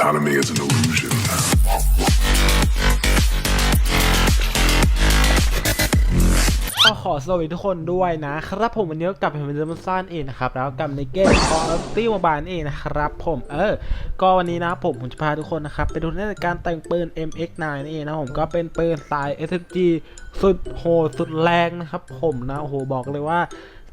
Autonomy is an illusion. ก็ขอสวัสดีทุกคนด้วยนะครับผมวันนี้ก็กลับมาเป็นเดมอนซ่านเองนะครับแล้วกลับในเกมคอร์ตี้มาบานเองนะครับผมเออ ก็วันนี้นะผมผมจะพาทุกคนนะครับไปดูในการแต่งปืน MX9 นั่เองนะผมก็เป็นปืนสาย SMG สุดโหดสุดแรงนะครับผมนะโอ้โหบอกเลยว่า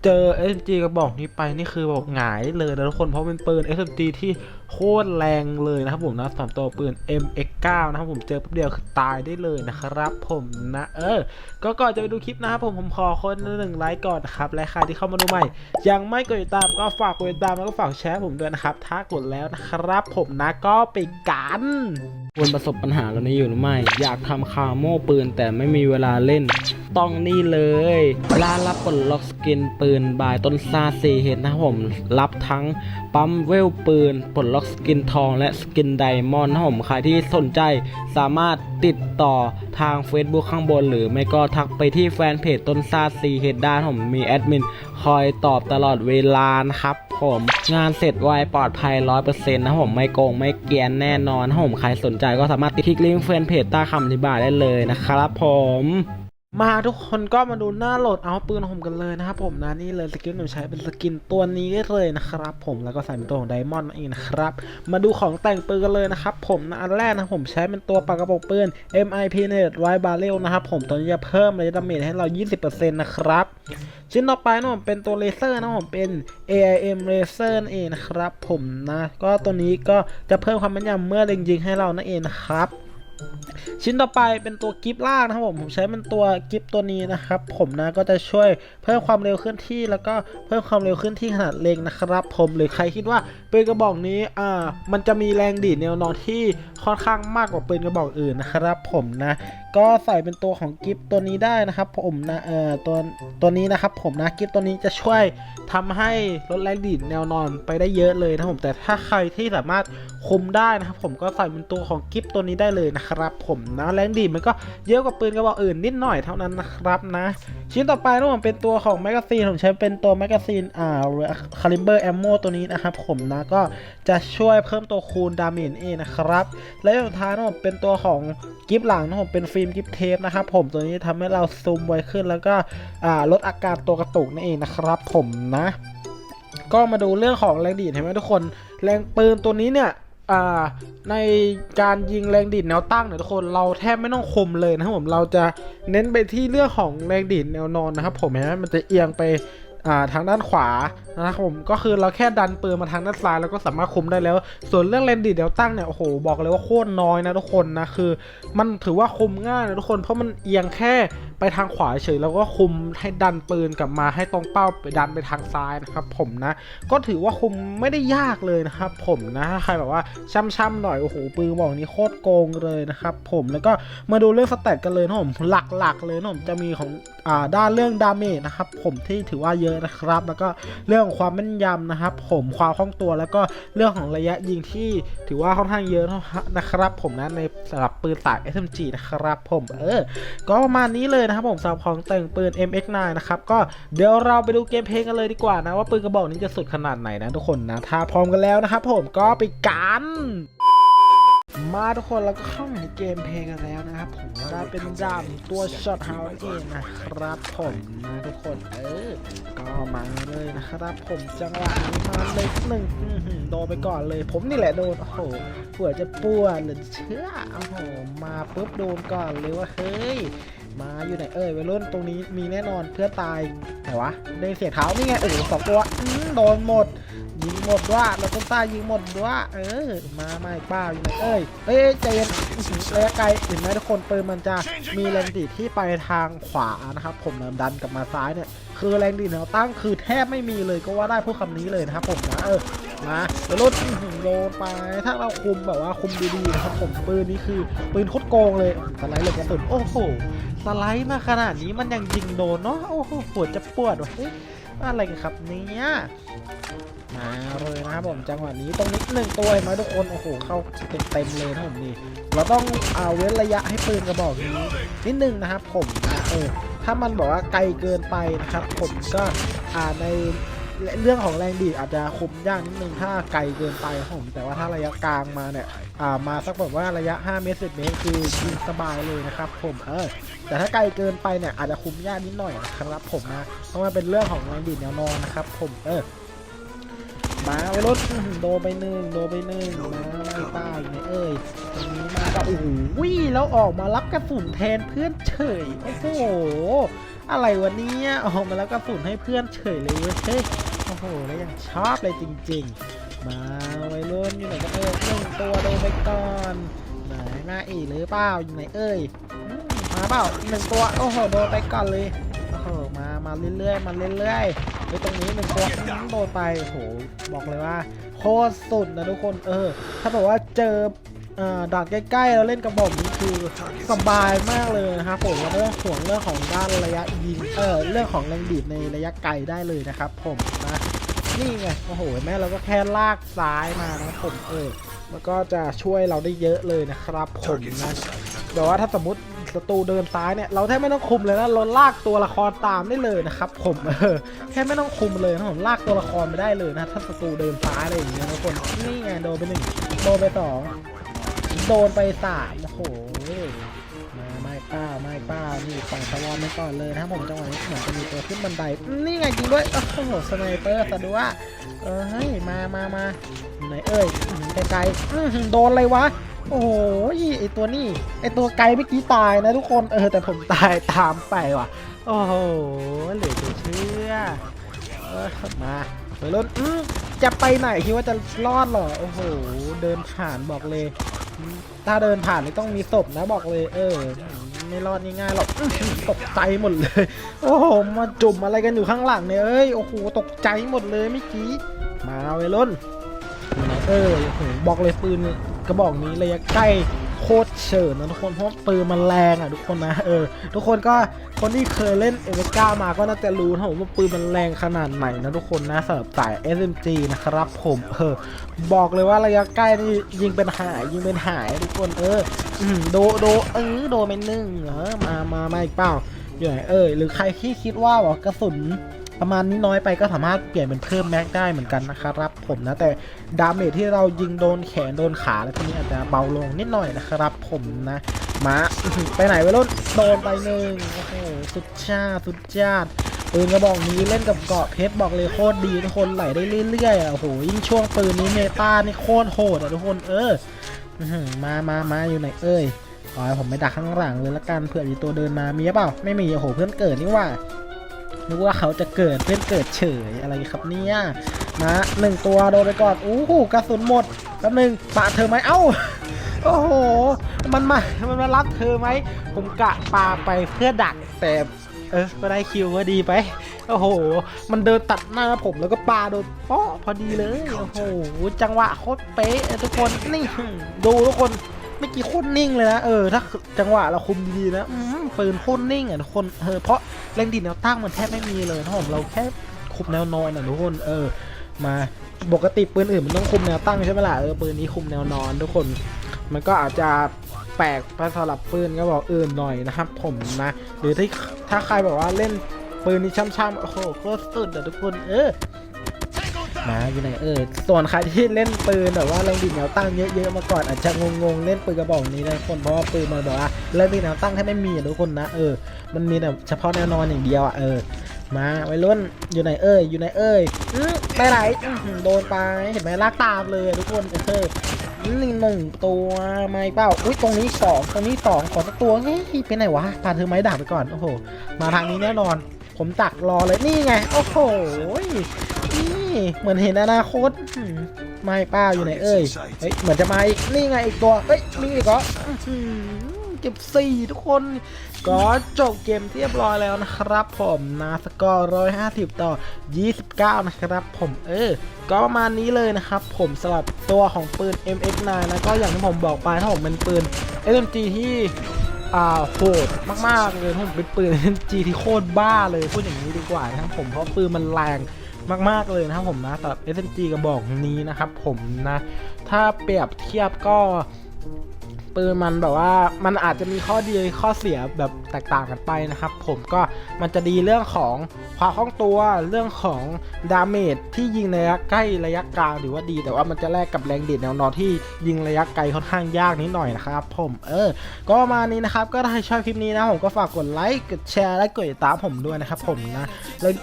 เจอ SMG กระบอกนี้ไปนี่คือบอกหงายเลยนะทุกคนเพราะเป็นปืน SMG ที่ โคตรแรงเลยนะครับผมนะสำหรับตัวปืน MX9 นะครับผมเจอแป๊บเดียวคือตายได้เลยนะครับ ผมนะเออ ก็ก่อนจะไปดูคลิปนะครับผมผมขอคนหนึ่งไลค์ก่อนนะครับและใครที่เข้ามาดูใหม่ ยังไม่กดติดตามก็ฝากกดติดตามแล้วก็ฝากแชร์ผมด้วยนะครับ ถ้ากดแล้วนะครับ ผมนะก็ไปกันควรประสบปัญหาแล้วนี้อยู่หรือไม่ อยากทำคาโม่ปืนแต่ไม่มีเวลาเล่น ต้องนี่เลยร้านรับปลดล็อกสกินปืนบายต้นซาซีเฮดนะครับผม รับทั้งปั๊มเวลปืนปลดล็อกสกินทองและสกินไดมอนด์นะผมใครที่สนใจสามารถติดต่อทาง Facebook ข้างบน หรือไม่ก็ทักไปที่แฟนเพจต้นซาซีเฮดด้านผมมีแอดมินคอยตอบตลอดเวลานะครับผมงานเสร็จไวปลอดภัย 100%นะครับผมไม่โกงไม่เกียนแน่นอนนะผมใครสนใจก็สามารถติดคลิกลิงก์แฟนเพจใต้คำอธิบายได้เลยนะครับผม มาทุกคนก็มาดูหน้าโหลดเอาปืนของผมกันเลยนะครับผมนะนี่เลยสกินที่ผมใช้เป็นสกินตัวนี้เลยนะครับผมแล้วก็ใส่เป็นตัวของไดมอนด์เองนะครับมาดูของแต่งปืนกันเลยนะครับผมนะอันแรกนะผมใช้เป็นตัวปากกระบอกปืน MIP Net Right Barrel นะครับผมตัวนี้จะเพิ่มระยะดาเมจให้เรา 20%นะครับชิ้นต่อไปนะผมเป็นตัวเลเซอร์นะผมเป็น AIM Laser นั่นเองนะครับผมนะก็ตัวนี้ก็จะเพิ่มความแม่นยำเมื่อเล็งยิงให้เรานั่นเองนะครับ ชิ้นต่อไปเป็นตัวกิฟล่างนะครับผมผมใช้เป็นตัวกิฟตัวนี้นะครับ ผมนะก็จะช่วยเพิ่มความเร็วเคลื่อนที่ แล้วก็เพิ่มความเร็วเคลื่อนที่ขนาดเล็งนะครับ ผมหรือใครคิดว่าปืนกระบอกนี้อ่ามันจะมีแรงดีดแนวนอนที่ค่อนข้างมากกว่าปืนกระบอกอื่นนะครับ ผมนะ ก็ใส่เป็นตัวของกิฟตัวนี้ได้นะครับ ผมนะเอ่อตัวตัวนี้นะครับ ผมนะกิฟตัวนี้จะช่วยทำให้ลดแรงดีดแนวนอนไปได้เยอะเลยนะผมแต่ถ้าใครที่สามารถคุมได้นะครับ ผมก็ใส่เป็นตัวของกิฟตัวนี้ได้เลยนะครับครับผมนะแรงดีมันก็เยอะกว่าปืนกระบอกอื่นนิดหน่อยเท่านั้นนะครับนะ ชิ้นต่อไปนะผมเป็นตัวของแมกกาซีนผมใช้เป็นตัวแมกกาซีนอ่าคาลิเบอร์แอมโมตัวนี้นะครับผมนะก็จะช่วยเพิ่มตัวคูณดาเมจเองนะครับ และสุดท้ายนะผมเป็นตัวของกิฟหลังนะผมเป็นฟิล์มกิฟเทปนะครับผมตัวนี้ทำให้เราซูมไวขึ้นแล้วก็อ่าลดอาการตัวกระตุกนั่นเองนะครับผมนะ ก็มาดูเรื่องของแรงดีดเห็นไหมทุกคน แรงปืนตัวนี้เนี่ย ในการยิงแรงดิดแนวตั้งเนี่ยทุกคนเราแทบไม่ต้องคมเลยนะครับผมเราจะเน้นไปที่เรื่องของแรงดิดแนวนอนนะครับผมเห็นไหมมันจะเอียงไป ทางด้านขวานะครับผมก็คือเราแค่ดันปืนมาทางด้านซ้ายแล้วก็สามารถคุมได้แล้ว ส่วนเรื่องแรงดีดแนวตั้งเนี่ยโอ้โหบอกเลยว่าโคตรน้อยนะทุกคนนะคือ มันถือว่าคุมง่ายนะทุกคนเพราะมันเอียงแค่ไปทางขวาเฉยแล้วก็คุมให้ดันปืนกลับมาให้ตรงเป้าไปดันไปทางซ้ายนะครับผมนะ ก็ถือว่าคุมไม่ได้ยากเลยนะครับผมนะใครแบบว่าช่ำๆหน่อยโอ้โหปืนบอกนี้โคตรโกงเลยนะครับผมแล้วก็มาดูเรื่องสแตทกันเลยนะผมหลักๆเลยนะผมจะมีของอ่าด้านเรื่องดาเมจนะครับผมที่ถือว่าเยอะนะครับ แล้วก็เรื่องของความแม่นยำนะครับ ผมความคล่องตัวแล้วก็เรื่องของระยะยิงที่ถือว่าค่อนข้างเยอะนะครับ ผมนะในสำหรับปืนสาย SMG นะครับผมเออ ก็ประมาณนี้เลยนะครับผมสำหรับของแต่งปืน MX9 นะครับก็เดี๋ยวเราไปดูเกมเพลงกันเลยดีกว่านะว่าปืนกระบอกนี้จะสุดขนาดไหนนะทุกคนนะถ้าพร้อมกันแล้วนะครับผมก็ไปกัน มาทุกคนเราก็เข้ามาในเกมเพลงกันแล้วนะครับผมได้เป็นดานตัวช็อตเฮาส์เองนะครับผมนะทุกคนเออก็มาเลยนะครับผมจังหวะนี้มาเลยหนึ่งโดนไปก่อนเลย ผมนี่แหละโดนโอ้โหเผื่อจะปวดหรือเชื่อโอ้โหมาปุ๊บโดนก่อนเลยว่าเฮ้ยมาอยู่ไหนเอ่ยวัยรุ่นตรงนี้มีแน่นอนเพื่อตายไหนวะได้เสียเท้านี่ไงเออสองตัวโดนหมด ยิงหมดด้วยเราต้นตายยิงหมดด้วยเออ มาไม่เปล่าอยู่ไหนเอ้ยเอ้ยใจเย็นระยะไกลเห็นไหมทุกคนปืนมันจะมีแรงดีที่ไปทางขวานะครับ ผมนะดันกลับมาซ้ายเนี่ยคือแรงดีแนวตั้งคือแทบไม่มีเลยก็ว่าได้พูดคำนี้เลยนะครับผมนะเออมาเดี๋ยวรถโดนไปถ้าเราคุมแบบว่าคุมดีๆนะครับผมปืนนี้คือปืนโคตรโกงเลยสไลด์เลยกระสุนโอ้โหสไลด์มาขนาดนี้มันยังยิงโดนเนาะโอ้โหปวดจะปวดว่ะ อะไรกันครับเนี่ยมาเลยนะครับผมจังหวะนี้ตรงนี้หนึ่งตัวเห็นไหมทุกคนโอ้โหเข้าเต็มเต็มเลยนะผมนี่เราต้องเอาเว้นระยะให้ปืนกระบอกนี้นิดนึงนะครับผมเออถ้ามันบอกว่าไกลเกินไปนะครับผมก็อ่าใน เรื่องของแรงดีดอาจจะคุมยากนิดนึงถ้าไกลเกินไปผมแต่ว่าถ้าระยะกลางมาเนี่ยอ่ามาสักแบบว่าระยะ 5 เมตร10เมตรคือยิงสบายเลยนะครับผมเออแต่ถ้าไกลเกินไปเนี่ยอาจจะคุมยากนิดหน่อยนะครับผมนะเพราะมันเป็นเรื่องของแรงดีดแนวนอนนะครับผมเออมาไปรถโดไปหนึ่งโดไปหนึ่งมาไม่ป้าอยู่ไหนเอ่ยตรงนี้มาก็โอ้โหแล้วออกมารับกระสุนแทนเพื่อนเฉยโอ้โหอะไรวะเนี่ยออกมาแล้วกระสุนให้เพื่อนเฉยเลยว้ยเฮ้ย โอ้โหแล้วยังชอบเลยจริง ๆ มาไว้รุ่นอยู่ไหนกันเอ่ยหนึ่งตัวโดนไปก่อนไหนมาอีกหรือเปล่าอยู่ไหนเอ่ยอืมาเปล่าหนึ่งตัวโอ้โหโดนไปก่อนเลยโอ้โหมามาเรื่อยๆมาเรื่อยๆไว้ตรงนี้หนึ่งตัวโดนไปโอ้โหบอกเลยว่าโคตรสุดนะทุกคนเออ ถ้าแบบว่าเจอ ด่านใกล้ๆแล้วเล่นกระบอกนี้คือสบายมากเลยนะครับผมแล้วไม่ต้องห่วงเรื่องของด้านระยะยิงเออเรื่องของแรงดีดในระยะไกลได้เลยนะครับ ผมนะนี่ไงโอ้โหแม่เราก็แค่ลากซ้ายมานะผมเออมันก็จะช่วยเราได้เยอะเลยนะครับผมนะแต่ว่าถ้าสมมติศัตรูเดินซ้ายเนี่ยเราแทบไม่ต้องคุมเลยนะเราลากตัวละครตามได้เลยนะครับ ผมเออแค่ไม่ต้องคุมเลยนะผมลากตัวละครไปได้เลยนะถ้าศัตรูเดินซ้ายอะไรอย่างเงี้ยทุกคนนี่ไงโดนไปหนึ่งโดนไปสอง โดนไปสามโอ้โหมาไม่ป้าไม่ป้านี่ฝั่งสวอนไปก่อนเลยนะผมจังหวะนี้เหมือนจะมีตัวขึ้นบันไดนี่ไงจริงด้วยโอ้โหสไนเปอร์ซะด้วยเออเฮ้ยมามามาไหนเอ้ยไกลๆโดนอะไรวะโอ้โหไอตัวนี่ไอตัวไกลเมื่อกี้ตายนะทุกคนเออแต่ผมตายตามไปว่ะ โอ้โหเหลือจะเชื่อเออมาไปรถอื้อจะไปไหนคิดว่าจะรอดเหรอโอ้โหเดินผ่านบอกเลย ถ้าเดินผ่านนี่ต้องมีศพนะบอกเลย เออ ไม่รอดง่ายๆหรอกตกใจหมดเลย โอ้โหมาจุ่มอะไรกันอยู่ข้างหลังเนี่ยเอ้ยโอ้โหตกใจหมดเลยเมื่อกี้มาเวรุ่นเออบอกเลยปืนกระบอกนี้ระยะใกล้ เฉินนะทุกคนเพราะปืนมันแรงอะทุกคนนะเออทุกคนก็คนที่เคยเล่นเอเวก้ามาก็น่าจะรู้นะผมว่าปืนมันแรงขนาดไหนนะทุกคนนะสำหรับสาย SMG นะครับผมเออบอกเลยว่าระยะใกล้นี่ยิงเป็นหายยิงเป็นหายทุกคนเออโดโดเออโดเป็นหนึ่งเหรอมามามาอีกเปล่าอยู่ไหนเออหรือใครที่คิดว่าว่ากระสุน ประมาณนี้น้อยไปก็สามารถเปลี่ยนเป็นเพิ่มแม็กได้เหมือนกันนะครับผมนะแต่ดาเมจที่เรายิงโดนแขนโดนขาแล้วทีนี้อาจจะเบาลงนิดหน่อยนะครับผมนะมาไปไหนไปรถโดนไปหนึ่งโอ้โหสุดชาสุดชาติปืนกระบอกนี้เล่นกับเกาะเพชรบอกเลยโคตรดีทุกคนไหลได้เรื่อยๆอะโอ้โหยิ่งช่วงปืนนี้เมตานี่โคตรโหดอะทุกคนเออมามามาอยู่ไหนเอ้ยอ๋อผมไม่ดักข้างหลังเลยละกันเผื่อมีตัวเดินมามีหรือเปล่าไม่มีโอ้โหเพื่อนเกิดนี่ว่า นึกว่าเขาจะเกิดเพื่อนเกิดเฉยอะไรครับเนี่ยมาหนึ่งตัวโดนไปก่อนอู้หูกระสุนหมดแป๊บหนึงปาดเธอไหมเอ้าโอ้โหมันมามันมารับเธอไหมผมกะปาไปเพื่อดักแต่เออก็ได้คิวก็ดีไปโอ้โห มันเดินตัดหน้าผมแล้วก็ปาโดนเปาะพอดีเลย โอ้โห จังหวะโคตรเป๊ะทุกคน นี่ ดูทุกคน เมื่อกี้โคตรนิ่งเลยนะเออถ้าจังหวะเราคุมดีๆนะอืมปืนโคตรนิ่งอะทุกคนเออเพราะแรงดีดแนวตั้งมันแทบไม่มีเลยนะผมเราแค่คุมแนวนอนอะทุกคนเออมาปกติปืนอื่นมันต้องคุมแนวตั้งใช่ไหมล่ะเออปืนนี้คุมแนวนอนทุกคน มันก็อาจจะแปลกไปสำหรับปืนก็บอกอื่นหน่อยนะครับผมนะหรือที่ถ้าใครแบบว่าเล่นปืนนี้ช่ำๆโอ้โหโคตรสุดอะทุกคนเออ มาอยู่ไหนเออส่วนใครที่เล่นปืนแบบว่าแรงดิ่งแนวตั้งเยอะๆมาก่อนอาจจะงงๆเล่นปืนกระบอกนี้นะทุกคนเพราะว่าปืนมันบอกว่าแรงดิ่งแนวตั้งแทบไม่มีอะทุกคนนะเออมันมีแต่เฉพาะแนวนอนอย่างเดียวอะเออมาไว้รุ่นอยู่ไหนเอ้ยอยู่ไหนเอ้ยอไปไหนโดนไปเห็นไหมลากตามเลยทุกคนเออนี่หนึ่งตัวไม่เป้าอุ้ยตรงนี้สองตรงนี้สองขอสักตัวเฮ้ยไปไหนวะพาเธอไม้ด่าบไปก่อนโอ้โหมาทางนี้แน่นอน ผมตักรอเลยนี่ไงโอ้โห เหมือนเห็นอนาคตไม่ป้าอยู่ไหนเอ่ยเฮ้ย เหมือนจะมาอีก นี่ไงอีกตัว เฮ้ย มีอีกเหรอเก็บสี่ทุกคน ก็จบเกมเรียบร้อยแล้วนะครับผมนะสกอร์ร้อยห้าสิบต่อ29นะครับผมเออก็ประมาณนี้เลยนะครับผมสำหรับตัวของปืน MX9 นะก็อย่างที่ผมบอกไปถ้าผมเป็นปืน SMG ที่อ่าโหดมากๆเลยผมเป็นปืน SMG ที่โคตรบ้าเลยพูดอย่างนี้ดีกว่านะครับผมเพราะปืนมันแรง มาก ๆ เลยนะครับผมนะสำหรับ SMG กระบอกนี้นะครับผมนะ ถ้าเปรียบเทียบก็ปืนมันแบบว่ามันอาจจะมีข้อดีข้อเสียแบบ ตกต่างกันไปนะครับ ผมก็มันจะดีเรื่องของความคล่องตัวเรื่องของดาเมจที่ยิงในระยะใกล้ระยะกลางหรือว่าดี แต่ว่ามันจะแลกกับแรงเดีดแนวนอนที่ยิงระยะไกลค่อนข้างยากนิดหน่อยนะครับ ผมเออ ก็ประมาณนี้นะครับ ก็ถ้าใครชอบคลิปนี้นะผมก็ฝากกดไลค์กดแชร์และกดติดตามผมด้วยนะครับ ผมนะ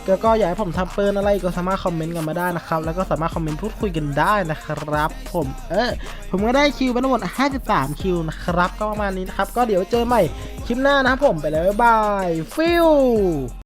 แล้วก็อยากให้ผมทำเปิลอะไรก็สามารถคอมเมนต์กันมาได้นะครับ แล้วก็สามารถคอมเมนต์พูดคุยกันได้นะครับ ผมเออผมก็ได้คิวไปทั้งหมด53คิวนะครับ ก็ประมาณนี้นะครับ ก็เดี๋ยวเจอใหม่ คลิปหน้านะครับผมไปเลยบายบาย ฟิว